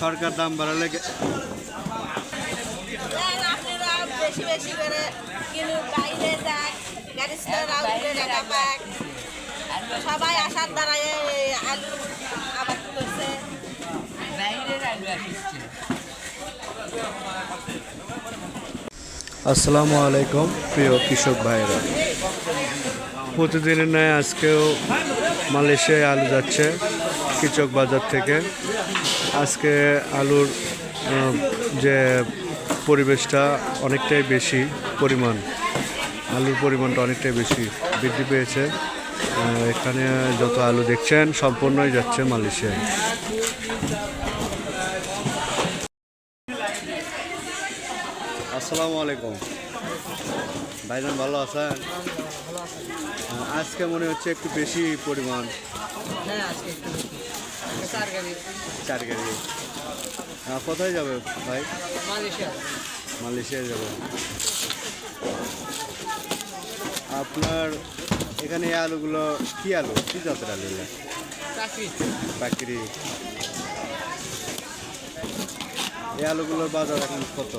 সরকার দাম বাড়ালে গে- দেন আপনারা বেশি বেশি করে কিনু বাইরে যাক গাড়িস্তারা উঠে টাকা পাক। সবাই আসার আলু আবাদ করছে। আসসালামু আলাইকুম প্রিয় কৃষক ভাইরা প্রতিদিনের ন্যায় আজকেও মালয়েশিয়ায় আলু যাচ্ছে। কৃষক বাজার থেকে আজকে আলুর যে পরিবেশটা অনেকটাই বেশি পরিমাণ, আলুর পরিমাণটা অনেকটাই বেশি বৃদ্ধি পেয়েছে। এখানে যত আলু দেখছেন সম্পূর্ণই যাচ্ছে মালয়েশিয়ায়। আসসালামু আলাইকুম। ভাইজান ভালো আছেন? আজকে মনে হচ্ছে একটু বেশি পরিমাণ। হ্যাঁ চার গাড়ি। কোথায় যাবে ভাই? মালয়েশিয়া। যাবে। আপনার এখানে এই আলুগুলো কি আলু? কি জাতের আলু পাকড়ি এই আলুগুলোর বাজার এখন কত?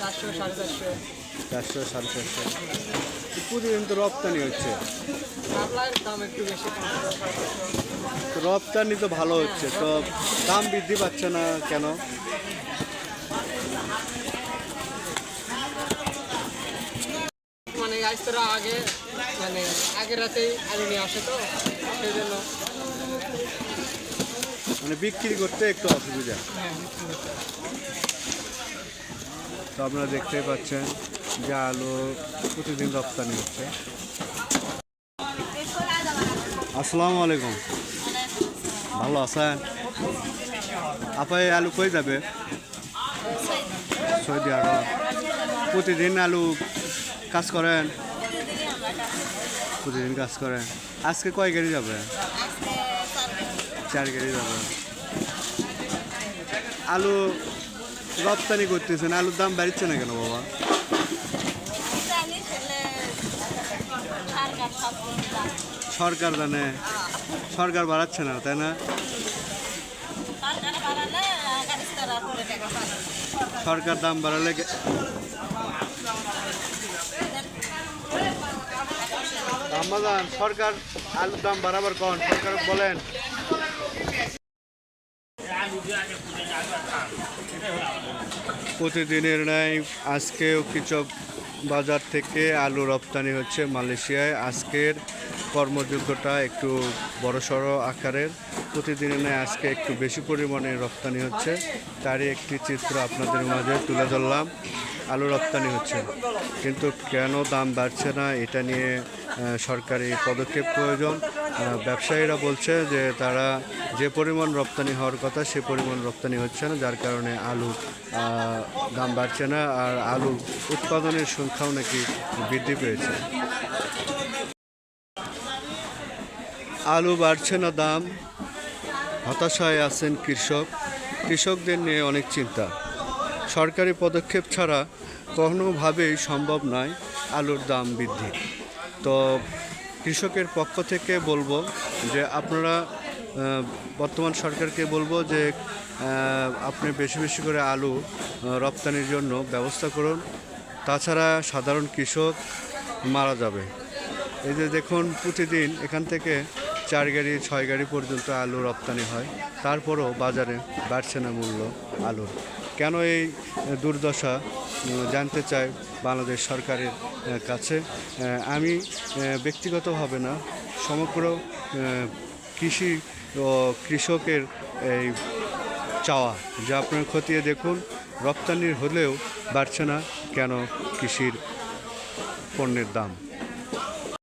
চারশো, সাড়ে চারশো। চারশো প্রতিদিন তো রপ্তানি হচ্ছে। দাম একটু বেশি রপ্তানি তো ভালো হচ্ছে, তো দাম বৃদ্ধি পাচ্ছে না কেন? মানে আজ তোরা আগে মানে আগের রাতেই আলু নিয়ে আসে তো, সেই জন্য। মানে বিক্রি করতে একটু অসুবিধা। তো আপনারা দেখতেই পাচ্ছেন যে আলু প্রতিদিন রপ্তানি হচ্ছে। আসসালামু আলাইকুম। ভালো আছেন? আপা এই আলু কই যাবে? সৌদি আরব। প্রতিদিন আলু কাজ করেন? প্রতিদিন কাজ করেন। আজকে কয় গাড়ি যাবে? চার চার গাড়ি যাবে। আলু রপ্তানি করতেছেন, আলুর দাম বাড়ছে না কেন বাবা সরকার জানে। সরকার বাড়াচ্ছে না, তাই না সরকার দাম বাড়ালে সরকার আলুর দাম বাড়াবার কন, সরকার বলেন প্রতিদিনের ন্যায় আজকেও কৃষক বাজার থেকে আলু রপ্তানি হচ্ছে মালয়েশিয়ায়। আজকের কর্মযোগ্যটা একটু বড়সড় আকারের। প্রতিদিনের ন্যায় আজকে একটু বেশি পরিমাণে রপ্তানি হচ্ছে। তারই একটি চিত্র আপনাদের মাঝে তুলে ধরলাম। আলু রপ্তানি হচ্ছে। কিন্তু কেন দাম বাড়ছে না, এটা নিয়ে সরকারি পদক্ষেপ প্রয়োজন। ব্যবসায়ীরা বলছে যে তারা যে পরিমাণ রপ্তানি হওয়ার কথা সে পরিমাণ রপ্তানি হচ্ছে না, যার কারণে আলু দাম বাড়ছে না আর আলু উৎপাদনের সংখ্যাও নাকি বৃদ্ধি পেয়েছে। আলু বাড়ছে না দাম, হতাশায় আছেন কৃষক। কৃষকদের নিয়ে অনেক চিন্তা। সরকারি পদক্ষেপ ছাড়া কোনোভাবেই সম্ভব নয় আলুর দাম বৃদ্ধি। তো কৃষকের পক্ষ থেকে বলব যে আপনারা বর্তমান সরকারকে বলব যে আপনি বেশি বেশি করে আলু রপ্তানির জন্য ব্যবস্থা করুন। তাছাড়া সাধারণ কৃষক মারা যাবে। এই যে দেখুন, প্রতিদিন এখান থেকে চার গাড়ি, ছয় গাড়ি পর্যন্ত আলু রপ্তানি হয়। তারপরও বাজারে বাড়ছে না মূল্য আলুর। কেন এই দুর্দশা জানতে চাই বাংলাদেশ সরকারের কাছে। আমি ব্যক্তিগতভাবে না, সমগ্র কৃষি ও কৃষকের এই চাওয়া, যা আপনার খতিয়ে দেখুন রপ্তানির হলেও বাড়ছে না, কেন কৃষির পণ্যের দাম?